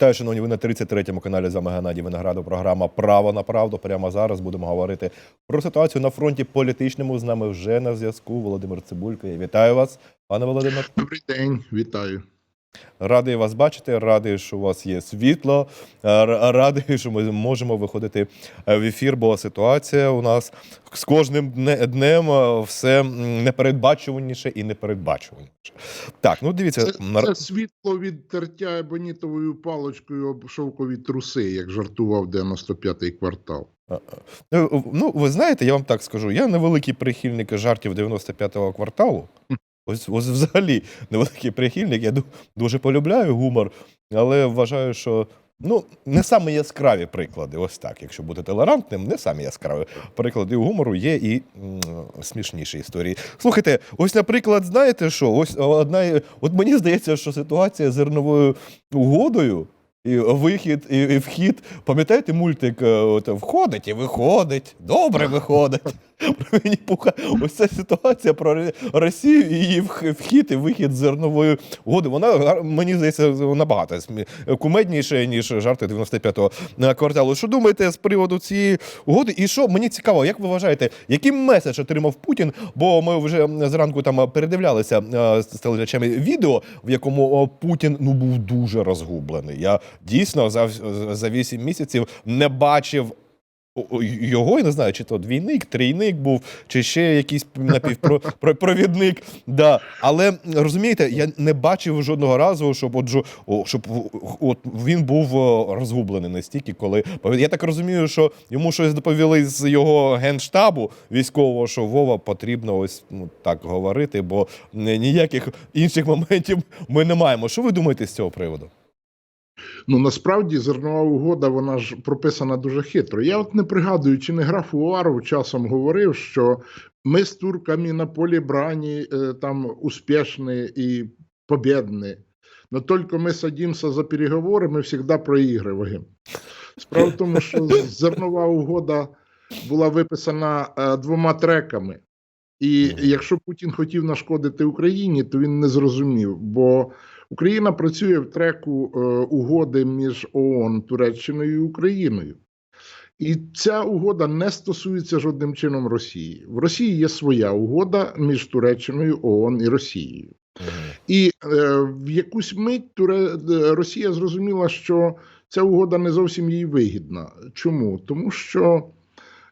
Вітаю, шановні, ви на 33-му каналі з вами Геннадій Виноградов. Програма Право на правду. Прямо зараз будемо говорити про ситуацію на фронті політичному. З нами вже на зв'язку Володимир Цибулько. Я вітаю вас, пане Володимир. Добрий день, вітаю. Радий вас бачити, радий, що у вас є світло, е, радий, що ми можемо виходити е, в ефір, бо ситуація у нас з кожним дне- днем е, все непередбачуваніше і непередбачуваніше. Так, ну дивіться, Це, це світло від тертя ебонітовою паличкою об шовкові труси, як жартував 95-й квартал. Ну, ви знаєте, я вам так скажу. Я невеликий прихильник жартів 95-го кварталу. Ось, ось взагалі невеликий прихильник. Я ду- дуже полюбляю гумор, але вважаю, що ну, не самі яскраві приклади. Ось так, якщо бути толерантним, не самі яскраві приклади гумору є і м, смішніші історії. Слухайте, ось, наприклад, знаєте що? Ось одна, от мені здається, що ситуація з зерновою угодою. І вихід, і, і вхід. Пам'ятаєте мультик? е, От, входить і виходить, добре виходить. Про Вінні-Пуха. Ось ця ситуація про Росію і її вхід і вихід зернової угоди. Вона мені здається набагато кумедніше, ніж жарти 95-го кварталу. Що думаєте з приводу цієї угоди? І що мені цікаво, як ви вважаєте, який меседж отримав Путін? Бо ми вже зранку там передивлялися е, з телеглядачами відео, в якому Путін ну був дуже розгублений. Я дійсно за, за 8 місяців не бачив. Його я не знаю, чи то двійник, трійник був, чи ще якийсь напівпровідник. Да. Але розумієте, я не бачив жодного разу, щоб от, щоб от він був розгублений настільки, коли я так розумію, що йому щось доповіли з його генштабу військового, що Вова потрібно ось ну, так говорити, бо ніяких інших моментів ми не маємо. Що ви думаєте з цього приводу? Ну насправді зернова угода вона ж прописана дуже хитро. Я от не пригадую, чи не граф Уваров часом говорив, що ми з турками на полі брані е, там успішні і побєдні. Но тільки ми садимося за переговори, ми завжди проігруємо. Справа в тому, що зернова угода була виписана е, двома треками. І якщо Путін хотів нашкодити Україні, то він не зрозумів, бо Україна працює в треку е, угоди між ООН, Туреччиною і Україною. І ця угода не стосується жодним чином Росії. В Росії є своя угода між Туреччиною, ООН і Росією. І е, в якусь мить Туре... е, Росія зрозуміла, що ця угода не зовсім їй вигідна. Чому? Тому що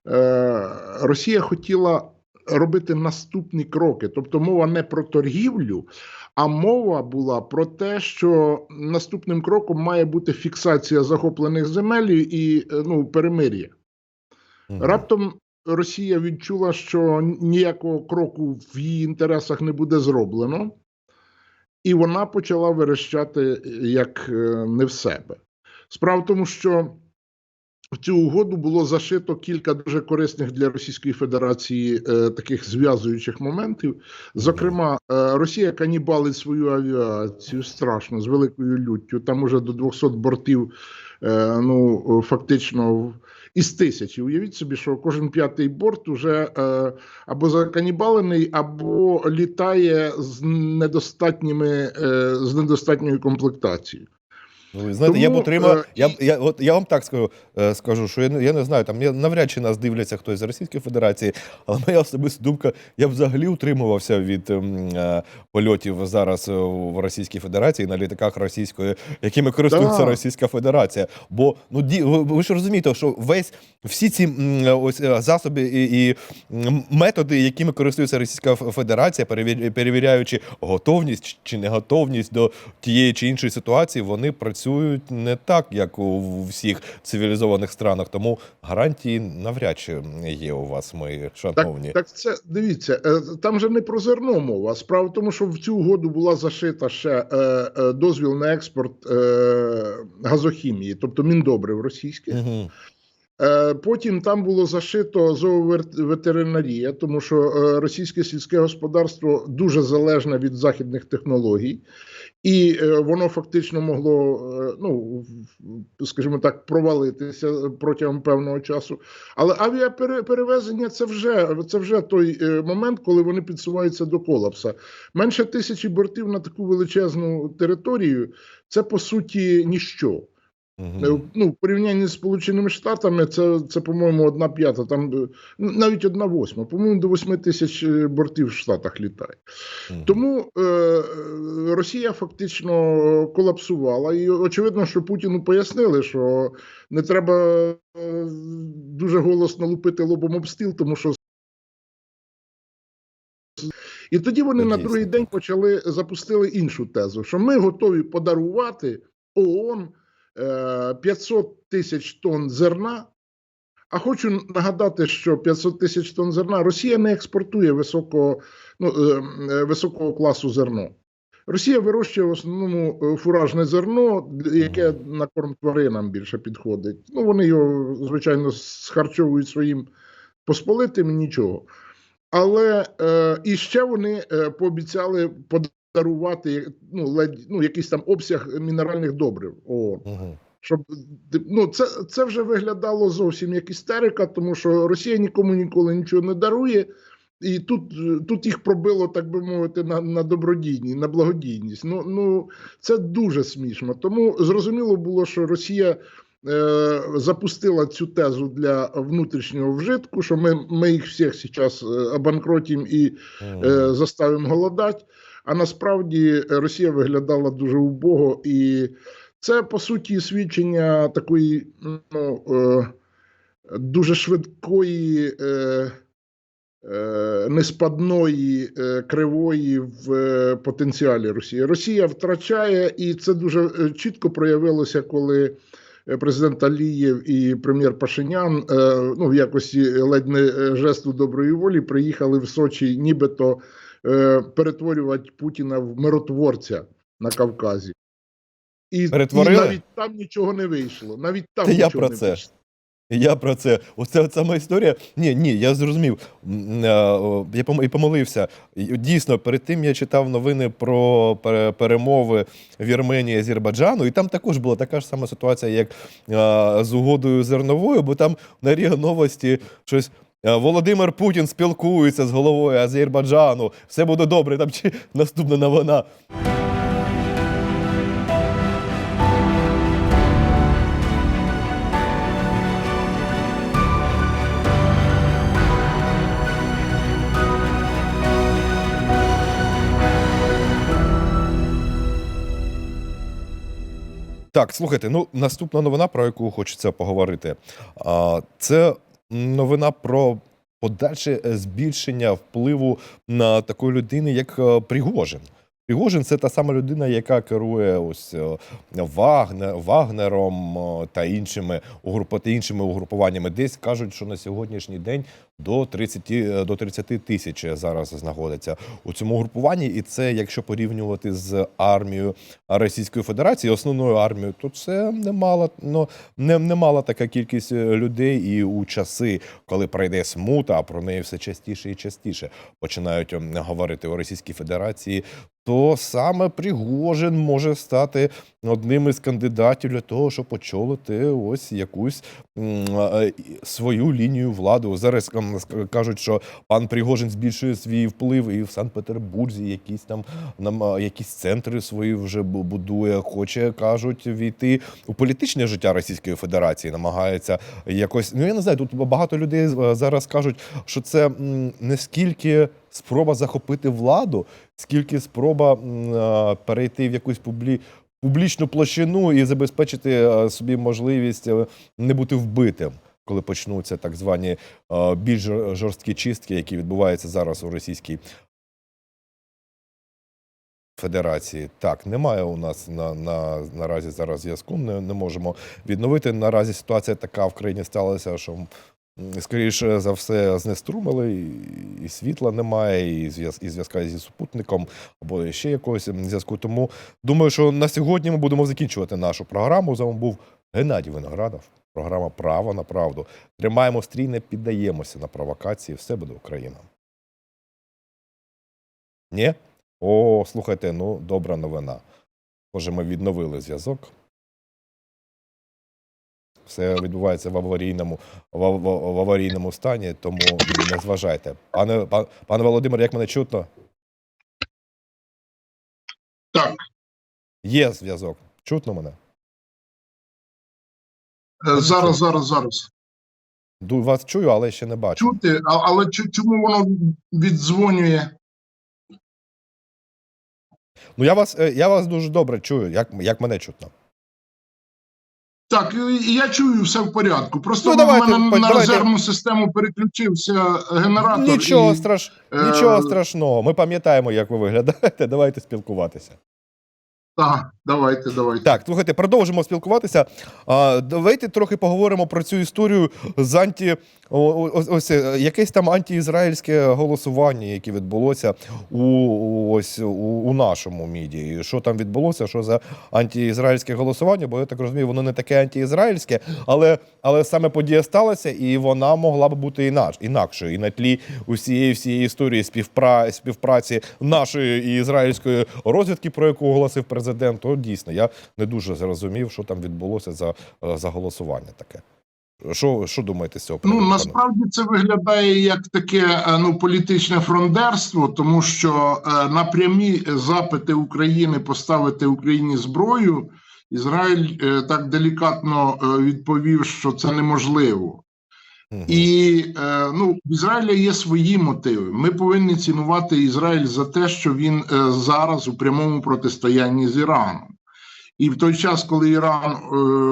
е, Росія хотіла робити наступні кроки. Тобто мова не про торгівлю, а мова була про те, що наступним кроком має бути фіксація захоплених земель і е, ну, перемир'я. Раптом Росія відчула, що ніякого кроку в її інтересах не буде зроблено, і вона почала верещати як е, не в себе. Справа в тому, що в цю угоду було зашито кілька дуже корисних для Російської Федерації е, таких зв'язуючих моментів. Зокрема, е, Росія канібалить свою авіацію страшно з великою люттю. Там уже до 200 бортів, е, ну фактично в- із тисячі. Уявіть собі, що кожен п'ятий борт уже е, або заканібалений, або літає з недостатніми е, з недостатньою комплектацією. Ну, ви знаєте, я б отримав. е, Я, я, от, я вам так скажу, е, скажу, що я, не- я не знаю, там я, навряд чи нас дивляться хтось з Російської Федерації, але моя особиста думка, я б взагалі утримувався від ем, е, польотів зараз е, в Російській Федерації на літаках російської, якими користується Да. Російська Федерація. Бо ну ді, ви, ви ж розумієте, що весь всі ці ось засоби і, і методи, якими користується Російська Федерація, перевіряючи готовність чи неготовність до тієї чи іншої ситуації, вони працюють не так, як у всіх цивілізованих странах. Тому гарантії навряд чи є у вас, мої шановні. Так, так це дивіться, е, там же не про зерно мова. Справа в тому, що в цю угоду була зашита ще е, е, дозвіл на експорт е, газохімії, тобто міндобрив російських. Е, Потім там було зашито зооветеринарія, тому що російське сільське господарство дуже залежне від західних технологій, і е, воно фактично могло, е, ну скажімо так, провалитися протягом певного часу. Але авіаперевезення це вже це вже той е, момент, коли вони підсуваються до колапса. Менше тисячі бортів на таку величезну територію це по суті ніщо. Е, Ну, в порівнянні з Сполученими Штатами, це, це по-моєму, одна п'ята, там е, ну, навіть одна восьма. По-моєму, до восьми тисяч е, бортів в Штатах літає. Мгм. Тому е, Росія фактично колапсувала, і очевидно, що Путіну пояснили, що не треба дуже голосно лупити лобом об стіл, тому що. І тоді вони Це на другий день почали запустили іншу тезу, що ми готові подарувати ООН 500 тисяч тонн зерна. А хочу нагадати, що 500 тисяч тонн зерна Росія не експортує високого, ну, е, е, високого класу зерно. Росія вирощує в основному е, фуражне зерно, яке на корм тваринам більше підходить. Ну, вони його, звичайно, схарчовують своїм посполитим і нічого. Але е, і ще вони е, пообіцяли подарувати ну, ледь, ну, якийсь там обсяг мінеральних добрив ООН. Щоб ну, це, це вже виглядало зовсім як істерика, тому що Росія нікому ніколи нічого не дарує, і тут, е, тут їх пробило, так би мовити, на, на добродійність, на благодійність. Ну, ну це дуже смішно. Тому зрозуміло було, що Росія е, запустила цю тезу для внутрішнього вжитку, що ми, ми їх всіх зараз обанкротимо і е, заставимо голодати. А насправді Росія виглядала дуже убого, і це по суті свідчення такої ну, е, дуже швидкої, е, е, неспадної е, кривої в е, потенціалі Росії. Росія втрачає, і це дуже е, чітко проявилося, коли. е, Президент Алієв і прем'єр Пашинян е, ну, в якості ледь не е, жесту доброї волі приїхали в Сочі, нібито е, перетворювати Путіна в миротворця на Кавказі. І, і навіть там нічого не вийшло. Навіть там Та я про не це. вийшло. Я про це. Оце от сама історія. Ні, ні, я зрозумів. Е, Я і помолився. Дійсно, перед тим я читав новини про перемови Вірменії і Азербайджану, і там також була така ж сама ситуація, як е, з угодою зерновою, бо там на РІА новості щось. Е, Володимир Путін спілкується з головою Азербайджану. Все буде добре. Там чи наступна новина. Так, слухайте, ну наступна новина, про яку хочеться поговорити. Це новина про подальше е, збільшення впливу на такої людини, як е, Пригожин. Пригожин це та сама людина, яка керує ось Вагнер, Вагнером е, та іншими іншими угрупуваннями. Десь кажуть, що на сьогоднішній день до 30, е, до 30 тисяч зараз знаходиться у цьому групуванні, і це, якщо порівнювати з армією Російської Федерації, основною армією, то це немала, ну, не, немала така кількість е, людей, і у часи, коли пройде смута, а про неї все частіше і частіше починають ем, говорити у Російській Федерації. То саме Пригожин може стати одним із кандидатів для того, щоб очолити ось якусь е, свою лінію влади. Зараз ем, кажуть, що пан Пригожин збільшує свій вплив і в Санкт-Петербурзі якісь там нам якісь центри свої вже будує. Хоче кажуть війти у політичне життя Російської Федерації. Намагається якось. Ну я не знаю. Тут багато людей зараз кажуть, що це не скільки спроба захопити владу, скільки спроба перейти в якусь публі. Публічну площину і забезпечити собі можливість е, не бути вбитим, коли почнуться так звані е, більш жорсткі чистки, які відбуваються зараз у Російській Федерації. Так, немає у нас на, на наразі зараз зв'язку. Не, не можемо відновити. Наразі ситуація така в країні сталася, що скоріше за все знеструмили, і, і світла немає, і зв'яз- і зв'язка зі супутником або ще якогось зв'язку. Тому думаю, що на сьогодні ми будемо закінчувати нашу програму. З вами був Геннадій Виноградов. Програма Право на правду. Тримаємо стрій, не піддаємося на провокації. Все буде Україна. Ні? О, слухайте, ну, добра новина. Схоже, ми відновили зв'язок. Все відбувається в аварійному, в, ав- в аварійному стані, тому не зважайте. Пане, пан, пане Володимир, як мене чутно? Так. Є зв'язок. Чутно мене? Е, Зараз, зараз, зараз. Вас чую, але ще не бачу. Чути, але чому воно віддзвонює? Ну я вас, е, я вас дуже добре чую. Як, як мене чутно? Так, я чую, все в порядку. Просто Ну, в мене по- на давайте. резервну систему переключився генератор. Нічого, і, страш... е, Нічого страшного. Ми пам'ятаємо, як ви виглядаєте. Давайте спілкуватися. Так, давайте, давайте. Так, слухайте, продовжимо спілкуватися. А, давайте трохи поговоримо про цю історію з анті. о- Ось, якесь там антиізраїльське голосування, яке відбулося у, ось у, у нашому міді. Що там відбулося? Що за антиізраїльське голосування? Бо я так розумію, воно не таке антиізраїльське, але, але саме подія сталася, і вона могла б бути інаш, інакшою. І на тлі усієї всієї історії співпра, співпраці нашої і ізраїльської розвідки, про яку оголосив президент, то дійсно я не дуже зрозумів, що там відбулося за, е, за голосування таке. Що, що думаєте з цього Ну приводу, пане? насправді це виглядає як таке е, ну політичне фрондерство, тому що е, на прямі запити України поставити Україні зброю, Ізраїль е, так делікатно е, відповів, що це неможливо. І е, ну, в Ізраїля є свої мотиви. Ми повинні цінувати Ізраїль за те, що він е, зараз у прямому протистоянні з Іраном. І в той час, коли Іран е,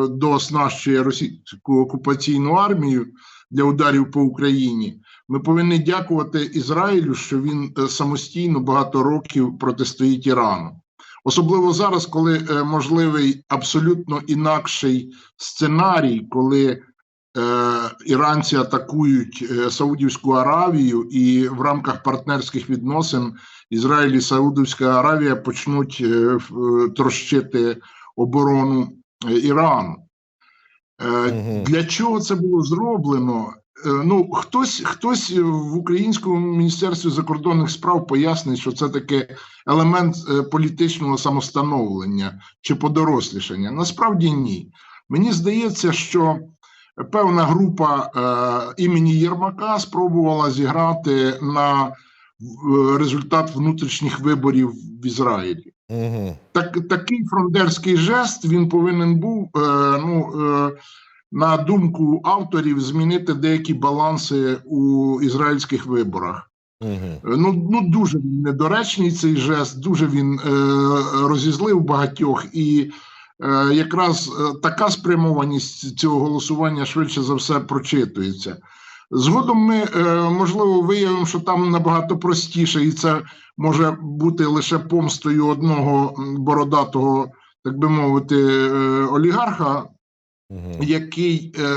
дооснащує російську окупаційну армію для ударів по Україні, ми повинні дякувати Ізраїлю, що він самостійно багато років протистоїть Ірану. Особливо зараз, коли можливий абсолютно інакший сценарій, коли іранці атакують е, Саудівську Аравію, і в рамках партнерських відносин Ізраїль і Саудівська Аравія почнуть е, е, трощити оборону е, Ірану. Е, Для чого це було зроблено? Е, Ну, хтось, хтось в українському міністерстві закордонних справ пояснить, що це таке елемент е, політичного самостановлення чи подорослішання. Насправді ні. Мені здається, що певна група е, імені Єрмака спробувала зіграти на е, результат внутрішніх виборів в Ізраїлі. Мгм. Так, такий фрондерський жест він повинен був, е, ну, е, на думку авторів, змінити деякі баланси у ізраїльських виборах. Е, Ну, ну дуже недоречний цей жест, дуже він е, розізлив багатьох, і якраз е, така спрямованість цього голосування швидше за все прочитується. Згодом ми е, можливо виявимо, що там набагато простіше, і це може бути лише помстою одного бородатого, так би мовити, е, олігарха, Мгм. який е,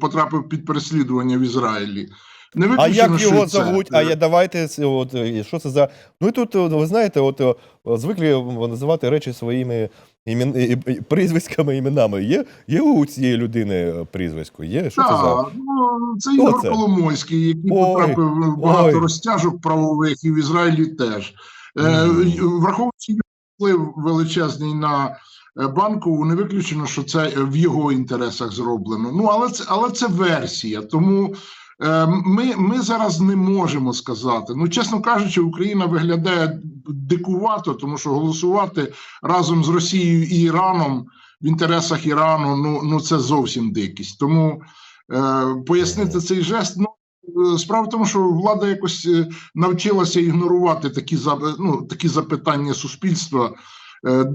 потрапив під переслідування в Ізраїлі. Не А як його це. зовуть? А я давайте от е, що це за. Ну і тут, е, ви знаєте, от е, звикли називати речі своїми імен... і- і- прізвиськами, іменами. Є, є у цієї людини е, прізвисько? Є? Що це за? Ну, це Ігор це? Коломойський, який Ой, потрапив багато ой. розтяжок правових і в Ізраїлі теж. Е, Враховуючи вплив величезний на е, банкову, не виключено, що це в його інтересах зроблено. Ну, але це, але це версія. Тому ми, ми зараз не можемо сказати. Ну, чесно кажучи, Україна виглядає дикувато, тому що голосувати разом з Росією і Іраном в інтересах Ірану, ну, ну це зовсім дикість. Тому е, пояснити цей жест, ну. е, Справа в тому, що влада якось е, навчилася ігнорувати такі ну, такі запитання суспільства, е, е,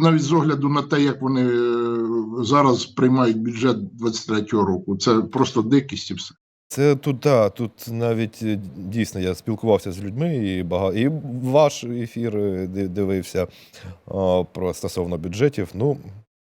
навіть з огляду на те, як вони е, зараз приймають бюджет 23-го року. Це просто дикість і все. Це тут, да, тут навіть е, дійсно я спілкувався з людьми і багато і ваш ефір е, дивився а, про стосовно бюджетів. Ну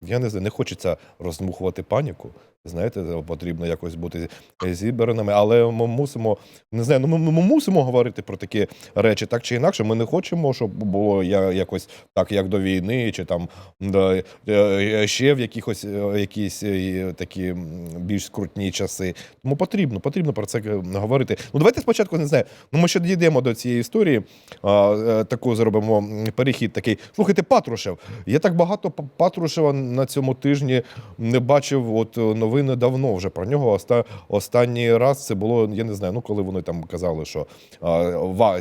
я не знаю, не хочеться роздмухувати паніку. Знаєте, потрібно якось бути зібраними, але ми мусимо не знаю, ну ми, ми мусимо говорити про такі речі так чи інакше. Ми не хочемо, щоб було я- якось так, як до війни, чи там да, е, ще в якихось е, якісь е, такі більш скрутні часи. Тому потрібно, потрібно про це е, говорити. Ну давайте спочатку не знаю. Ну ми ще дійдемо до цієї історії. А, е, таку зробимо перехід. Такий слухайте, Патрушев. Я так багато Патрушева на цьому тижні не бачив. От е, новини давно вже про нього. Оста, останній раз це було, я не знаю, ну коли вони там казали, що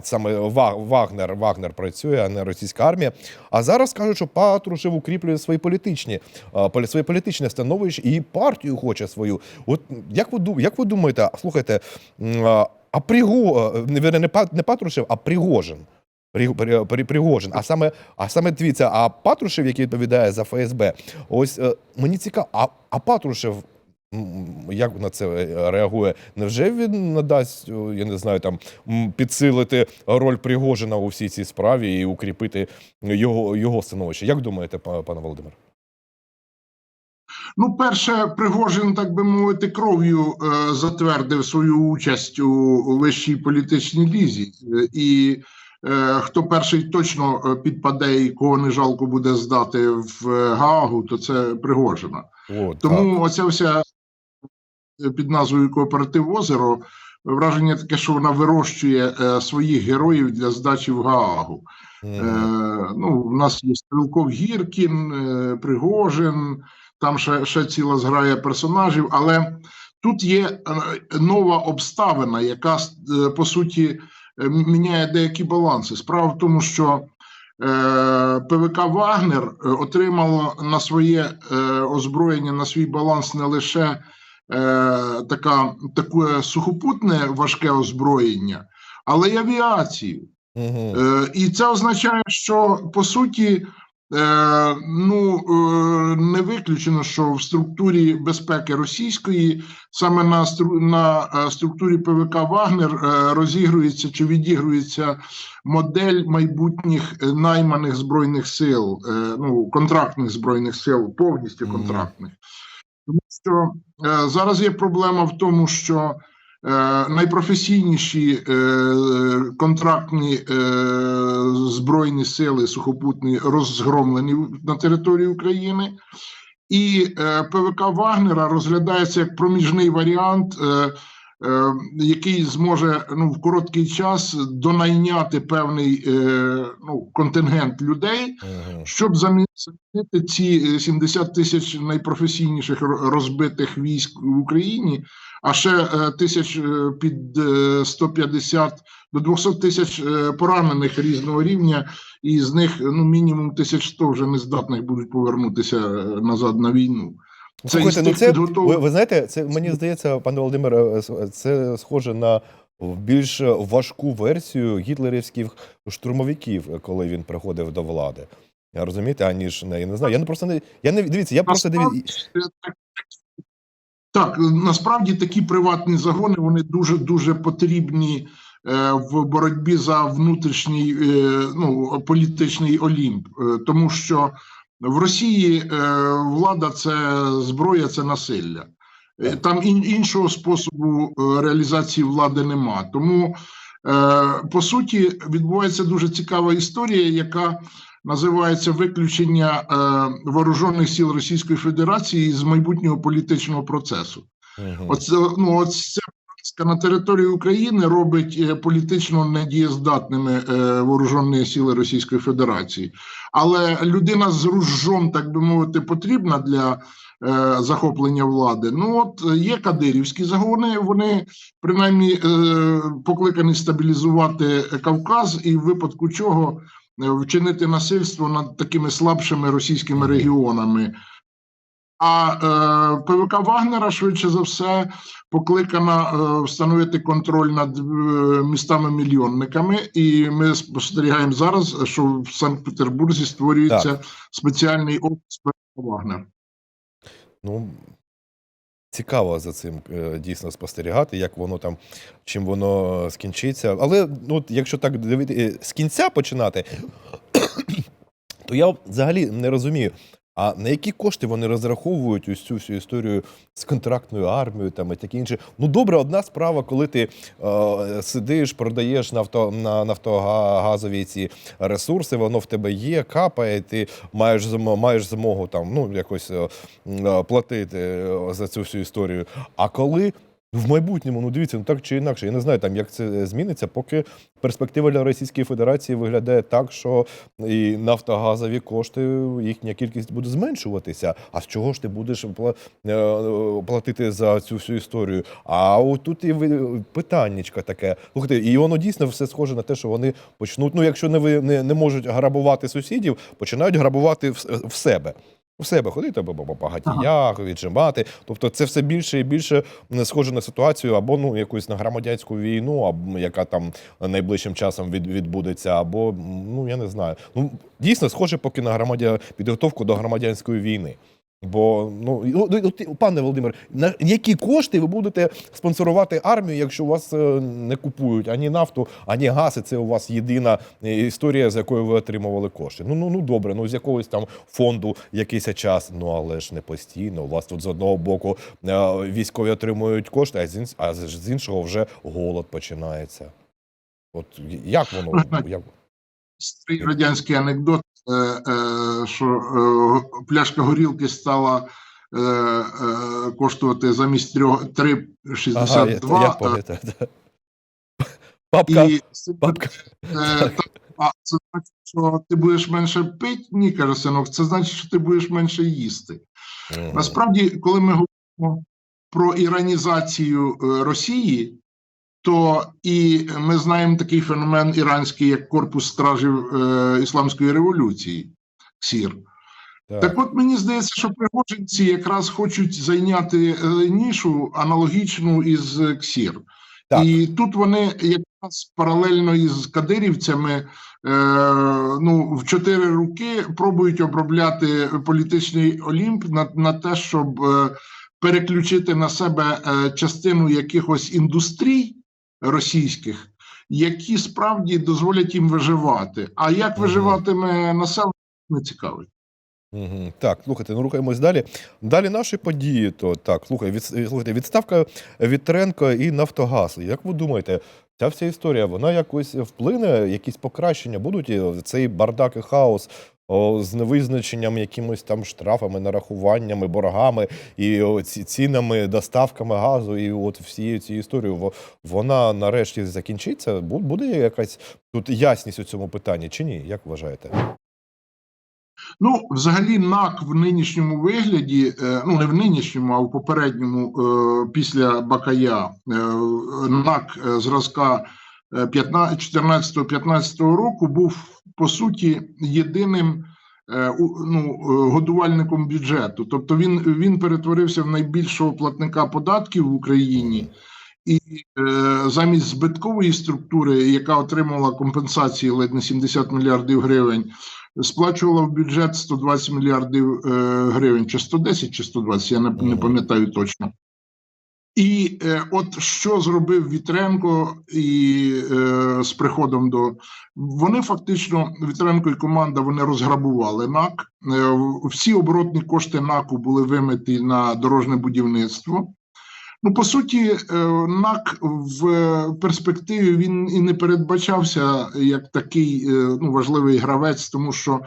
саме Ва- Вагнер, Вагнер працює, а не російська армія. А зараз кажуть, що Патрушев укріплює свої політичні а, своє політичне становище і партію хоче свою. От як ви як ви думаєте, слухайте, а, Приго, не, не, Патрушев, а Пригожин. При- При- При- Пригожин. А саме, а саме дивіться, а Патрушев, який відповідає за ФСБ, ось е, мені цікаво, а, а Патрушев. Як на це е, реагує? Невже він надасть, е, я не знаю, там підсилити роль Пригожина у всій цій справі і укріпити його, його становище? Як думаєте, пане Володимир? Ну, перше, Пригожин, так би мовити, кров'ю е, затвердив свою участь у вищій політичній лізі. Е, І е, хто перший точно підпаде і кого не жалко буде здати в Гаагу, то це Пригожина. О, Тому оця вся під назвою Кооператив Озеро враження таке, що вона вирощує е, своїх героїв для здачі в Гаагу. Е, ну, у нас є Стрілков Гіркін, е, Пригожин, там ще, ще ціла зграя персонажів, але тут є е, нова обставина, яка е, по суті е, міняє деякі баланси. Справа в тому, що е, ПВК Вагнер отримало на своє е, озброєння, на свій баланс не лише така, таке сухопутне важке озброєння, але й авіацію. Е, І це означає, що по суті, е, ну е, не виключено, що в структурі безпеки російської саме на стру- на е, структурі ПВК Вагнер е, розігрується чи відігрується модель майбутніх е, найманих збройних сил, е, ну контрактних збройних сил, повністю контрактних. Тому що е, зараз є проблема в тому, що е, найпрофесійніші е, контрактні е, збройні сили сухопутні розгромлені на території України, і е, ПВК Вагнера розглядається як проміжний варіант. Е, е, який зможе ну в короткий час донайняти певний е, ну контингент людей, Мгм. щоб замінити ці е, 70 тисяч найпрофесійніших розбитих військ в Україні, а ще е, тисяч е, під е, 150 до 200 тисяч е, поранених різного рівня, і з них ну мінімум 1100 вже не здатних будуть повернутися е, назад на війну. Слухайте, ну це ви, ви знаєте, це мені здається, пане Володимире, е, це схоже на більш важку версію гітлерівських штурмовиків, коли він приходив до влади. Розумієте, аніж не я не знаю. Я не просто не я не дивіться, я просто дивіться. е, так, Так, насправді такі приватні загони вони дуже дуже потрібні е, в боротьбі за внутрішній е, ну, політичний олімп, Е, тому що в Росії е, влада це зброя, це насилля. Е, Там іншого способу е, реалізації влади нема. Тому, по суті, відбувається дуже цікава історія, яка називається виключення вооружених сил Російської Федерації з майбутнього політичного процесу. Оце ну поразка на території України робить е, політично недієздатними е, вооружені сили Російської Федерації. Але людина з ружжом, так би мовити, потрібна для е, захоплення влади. Ну от є кадирівські загони, вони принаймні покликані стабілізувати Кавказ, і в випадку чого вчинити насильство над такими слабшими російськими регіонами. А е, ПВК Вагнера швидше за все покликана е, встановити контроль над е, містами-мільйонниками, і ми спостерігаємо зараз, що в Санкт-Петербурзі створюється спеціальний офіс ПВК Вагнер. Ну, цікаво за цим е, дійсно спостерігати, як воно там, чим воно скінчиться. Але ну, от, якщо так дивити, з кінця починати, то я взагалі не розумію. А на які кошти вони розраховують ось цю всю історію з контрактною армією там і таке інше? Ну добре, одна справа, коли ти е, сидиш, продаєш нафто, на нафтогазові ці ресурси, воно в тебе є, капає, ти маєш маєш змогу там ну якось е, е, платити е, за цю всю історію. А коли в майбутньому, ну дивіться, ну так чи інакше, я не знаю там, як це зміниться, поки перспектива для Російської Федерації виглядає так, що і нафтогазові кошти, їхня кількість буде зменшуватися. А з чого ж ти будеш е, платити за цю всю історію? А от тут і питаннячко таке. Слухайте, і воно дійсно все схоже на те, що вони почнуть. Ну, якщо не ви не, не можуть грабувати сусідів, починають грабувати в, в себе. В себе ходити або по багатіях, віджимати. Тобто це все більше і більше не схоже на ситуацію або ну якусь на громадянську війну, або яка там найближчим часом від, відбудеться, або ну я не знаю. Ну дійсно схоже поки на громадя підготовку до громадянської війни. Бо ну от, пане Володимир, на які кошти ви будете спонсорувати армію, якщо у вас е, не купують ані нафту, ані газ, і це у вас єдина е, історія, з якої ви отримували кошти. Ну ну ну добре, ну з якогось там фонду якийсь час. Ну але ж не постійно. У вас тут з одного боку е, військові отримують кошти, а з інс- а з іншого вже голод починається. От як воно як Старий радянський анекдот, е, е, що е, пляшка горілки стала коштувати замість трьох- ага, я, я. Папка, і папка. Е, а це значить, що ти будеш менше пити? Ні, каже синок, це значить, що ти будеш менше їсти. Насправді, коли ми говоримо про іранізацію Росії, то і ми знаємо такий феномен іранський, як корпус стражів е, Ісламської революції КСІР. Так. Так от мені здається, що пригодженці якраз хочуть зайняти е, нішу аналогічну із е, КСІР. Так. І тут вони якраз паралельно із кадирівцями е, ну, в чотири руки пробують обробляти політичний олімп на, на те, щоб е, переключити на себе е, частину якихось індустрій російських, які справді дозволять їм виживати. А як виживатиме населення, не цікавить. Мгм. Так, слухайте, ну рухаємось далі. Далі наші події. То так, слухай, від, слухайте, відставка Вітренко і Нафтогаз. Як ви думаєте, ця вся історія вона якось вплине, якісь покращення будуть цей бардак і хаос о, з невизначенням якимось там штрафами, нарахуваннями, боргами і о, ці- цінами, доставками газу, і от всією цією історією во- вона нарешті закінчиться? Бу- Буде якась тут ясність у цьому питанні чи ні? Як вважаєте? Ну, взагалі, НАК в нинішньому вигляді, е, ну не в нинішньому, а в попередньому, е, після Бакая, е, НАК зразка 14-15 року був по суті єдиним е, ну, е, годувальником бюджету. Тобто він, він перетворився в найбільшого платника податків в Україні. І е, замість збиткової структури, яка отримувала компенсації ледь не 70 мільярдів гривень, сплачувала в бюджет 120 мільярдів е, гривень, чи 110, чи 120, я не, не пам'ятаю точно. І е, от що зробив Вітренко і е, з приходом до вони фактично Вітренко і команда вони розграбували НАК. Е, всі оборотні кошти НАКу були вимиті на дорожне будівництво. Ну, по суті, е, НАК в перспективі він і не передбачався як такий е, ну, важливий гравець, тому що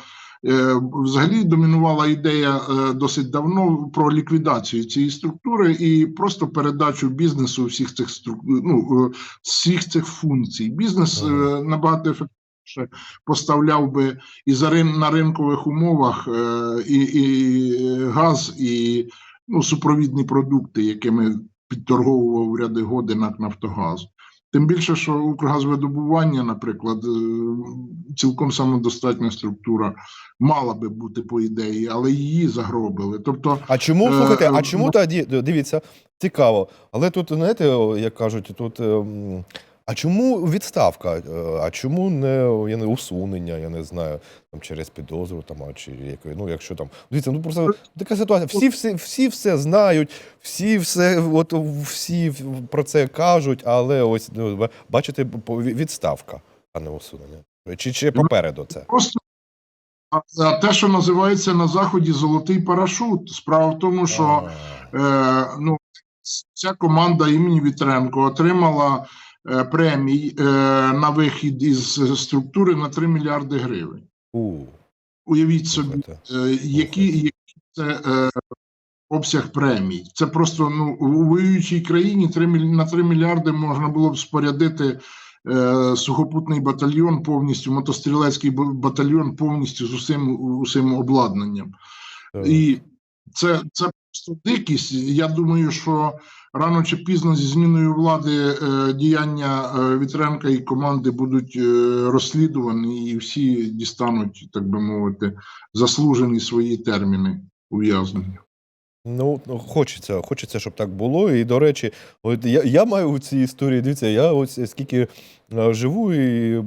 взагалі домінувала ідея е, досить давно про ліквідацію цієї структури і просто передачу бізнесу всіх цих струк... ну, е, всіх цих функцій. Бізнес е, набагато ефективніше поставляв би і за рин... на ринкових умовах е, і, і газ, і ну, супровідні продукти, якими підторговував ряди годи НАК Нафтогаз. Тим більше, що Укргазвидобування, наприклад, е, цілком самодостатня структура мала би бути по ідеї, але її загробили. Тобто, А чому Е, слухайте? А е, чому тоді дивіться, цікаво. Але тут, знаєте, як кажуть, тут. ем, А чому відставка? Е, А чому не, я не усунення, я не знаю, там через підозру там, а чи якої, ну якщо там. Дивіться, ну просто така ситуація. Всі все, всі все знають, всі все, от всі про це кажуть, але ось ну, бачите, відставка, а не усунення. Чи, чи попереду це? просто те, що називається на заході золотий парашут. Справа в тому, що е, ну, ця команда імені Вітренко отримала премій е, на вихід із структури на 3 мільярди гривень. Уявіть собі, слухайте. е, які, які це е, обсяг премій. Це просто ну, у воюючій країні 3, на 3 мільярди можна було б спорядити е, сухопутний батальйон повністю, мотострілецький батальйон повністю з усім, усім обладнанням. Так. І це, це просто дикість. Я думаю, що рано чи пізно зі зміною влади е, діяння е, Вітренка і команди будуть е, розслідувані, і всі дістануть, так би мовити, заслужені свої терміни ув'язнення. Ну, ну, хочеться, хочеться, щоб так було. І, до речі, от я, я маю у цій історії, дивіться, я ось скільки е, живу, і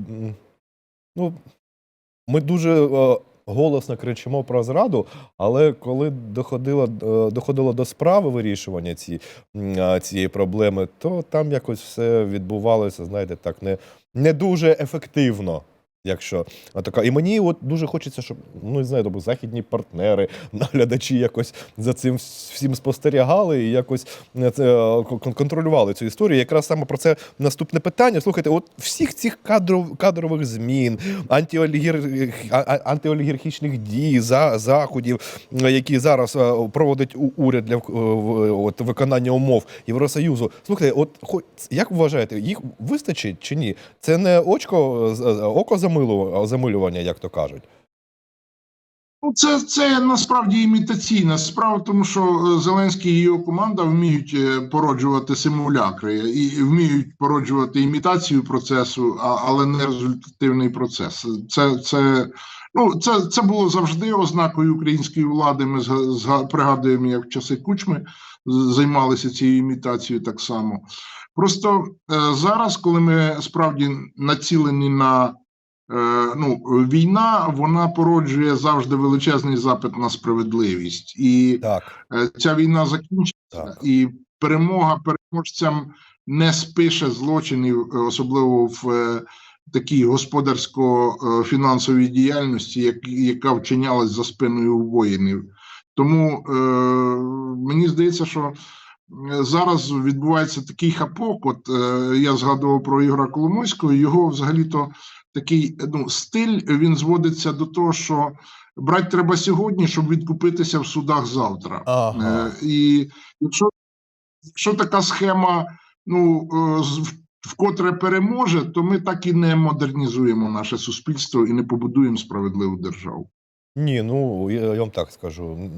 ну, ми дуже е, голосно кричимо про зраду, але коли доходило, е, доходило до справи вирішування ці, цієї проблеми, то там якось все відбувалося, знаєте, так, не, не дуже ефективно. Якщо така, і мені от дуже хочеться, щоб ну не знаю, тобто західні партнери, наглядачі якось за цим всім спостерігали і якось е, це е, контролювали цю історію. Якраз саме про це наступне питання. Слухайте, от всіх цих кадров, кадрових змін, антиолігір, антиолігархічних дій, за, заходів, які зараз е, проводить уряд для от, виконання умов Євросоюзу. Слухайте, от як вважаєте, їх вистачить чи ні? Це не очко око замилу- замилювання, як то кажуть. Ну, це, це насправді імітаційна справа, тому що е, Зеленський і його команда вміють е, породжувати симулякри і вміють породжувати імітацію процесу, але не результативний процес. Це, це, ну, це, це було завжди ознакою української влади. Ми пригадуємо, як в часи Кучми займалися цією імітацією так само. Просто е, зараз, коли ми справді націлені на ну, війна вона породжує завжди величезний запит на справедливість, і Так, е, ця війна закінчиться, Так. і перемога переможцям не спише злочинів, е, особливо в е, такій господарсько-фінансовій діяльності, як, яка вчинялась за спиною воїнів. Тому е, мені здається, що е, зараз відбувається такий хапок. От е, я згадував про Ігора Коломойського, його взагалі-то такий ну, стиль він зводиться до того, що брати треба сьогодні, щоб відкупитися в судах завтра. Ага. Е, і якщо, якщо така схема ну, е, вкотре переможе, то ми так і не модернізуємо наше суспільство і не побудуємо справедливу державу. Ні, ну я, я вам так скажу.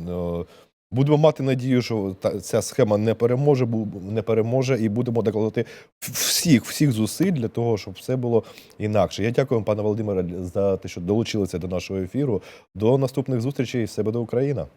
Будемо мати надію, що ця схема не переможе, не переможе, і будемо докладати всіх, всіх зусиль для того, щоб все було інакше. Я дякую пане Володимире, за те, що долучилися до нашого ефіру. До наступних зустрічей. Все буде Україна.